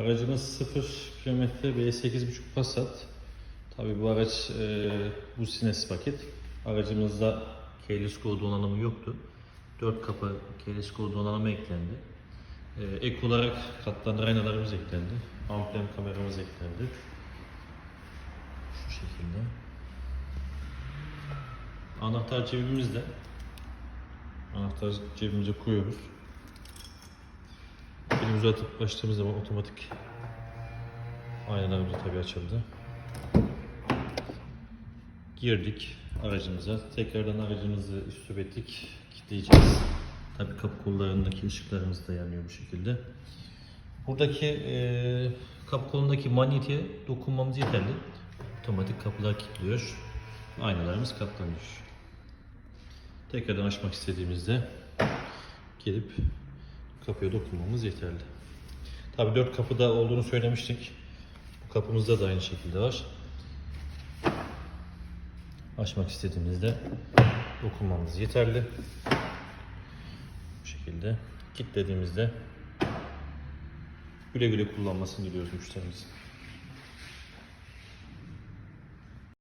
Aracımız 0 kilometre V8.5 Passat. Tabii bu araç e, bu sines paket. Aracımızda keyless kod donanımı yoktu. 4 kapı keyless kod donanımı eklendi. E, ek olarak katlanır aynalarımız eklendi. Amblem kameramız eklendi. Şu şekilde. Anahtar cebimizde. Anahtar cebimize koyuyoruz. Elimizi atıp açtığımız zaman otomatik aynalarımız tabi açıldı. Girdik aracımıza. Tekrardan aracımızı üstü ettik. Kilitleyeceğiz. Tabi kapı kollarındaki ışıklarımız da yanıyor bu şekilde. Buradaki e, kapı kolundaki manyetiğe dokunmamız yeterli. Otomatik kapılar kilitliyor. Aynalarımız katlanıyor. Tekrardan açmak istediğimizde gelip kapıya dokunmamız yeterli. Tabii dört kapıda olduğunu söylemiştik. Bu kapımızda da aynı şekilde var. Açmak istediğimizde dokunmamız yeterli. Bu şekilde kilitlediğimizde güle güle kullanmasını diliyoruz müşterimizin.